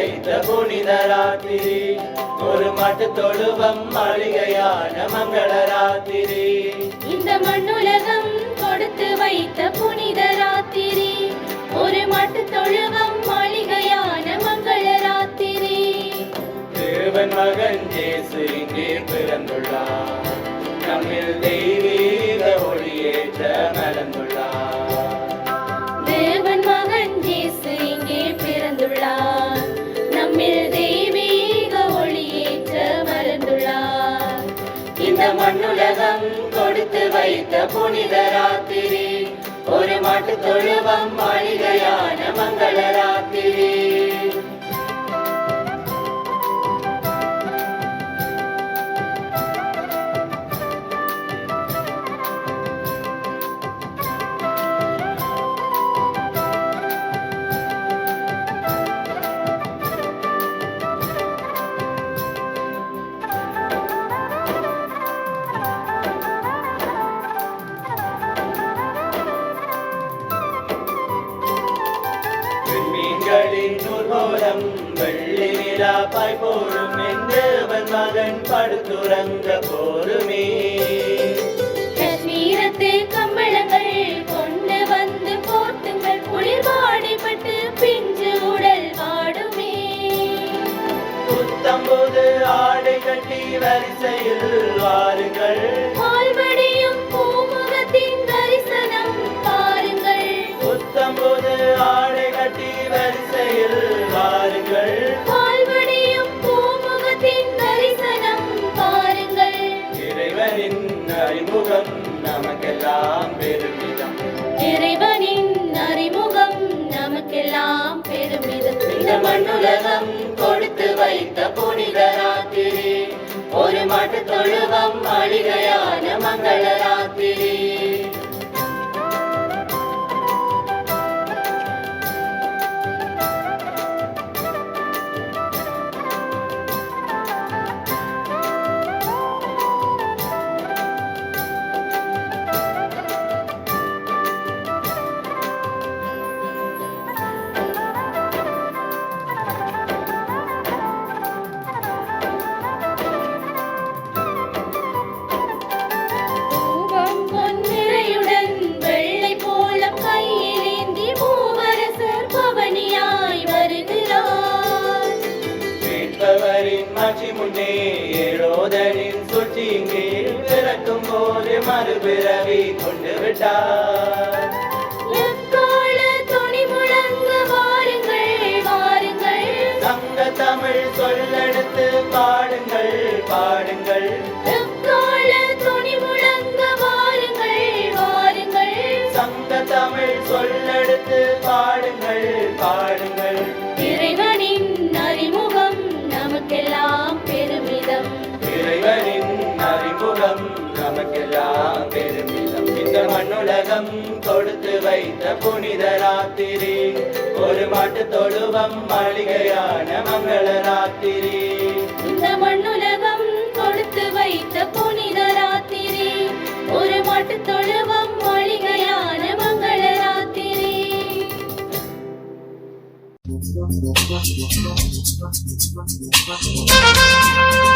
வைத்த புனித ராத்திரி ஒரு மாட்டு தொழுவம் மாளிகையான மங்கள ராத்திரி இந்த மண்ணுலகம் கொடுத்து வைத்த புனித ராத்திரி ஒரு மாட்டுத் தொழுவம் மாளிகையான மங்கள ராத்திரி தேவன் மகன் ஜேசு இங்கே பிறந்துள்ளார். நம்மில் தெய்வீக வைத்த புனித ராத்திரி. ஒரு மாட்டு தொழுவம் மாளிகையான மங்கள ராத்திரி. நூர்கோலம் வெள்ளி நிலா பாய் போடும் எந்தவன் மகன் படுத்துறங்க போருமே. காஷ்மீரத்து கம்பளங்கள் கொண்டு வந்து போட்டுங்கள். குளிர் வாடைப்பட்டு பிஞ்சு உடல் வாடுமே. புத்தம்போது ஆடை கட்டி வரிசையில் வாருங்கள். பால்வடியும் பூமுகத்தின் தரிசனம் பாருங்கள். புத்தம்போது ஆடை கட்டி வரிசையில் வாருங்கள் பால்வடியும் பூமுகத்தின் தரிசனம் பாருங்கள். இறைவனின் அறிமுகம் நமக்கெல்லாம் பெருமிதம். இறைவனின் அறிமுகம் நமக்கெல்லாம் பெருமிதம். இந்த மண்ணுலகம் கொடுத்து வைத்த புனித ராத்திரி. ஒரு மாட்டு தொழுவம் மாளிகையான மங்கள ராத்திரி. காட்சி முன்னே ஏழோதனின் சுற்றி இங்கே பிறக்கும் போது மறுபிறவி கொண்டு விட்டார். புனித ராத்திரி ஒரு மாட்டு தொழுவம் மாளிகையான மங்கள ராத்திரி இந்த மண்ணுலகம் கொடுத்து வைத்த புனித ராத்திரி ஒரு மாட்டுத் தொழுவம் மாளிகையான மங்கள ராத்திரி Thank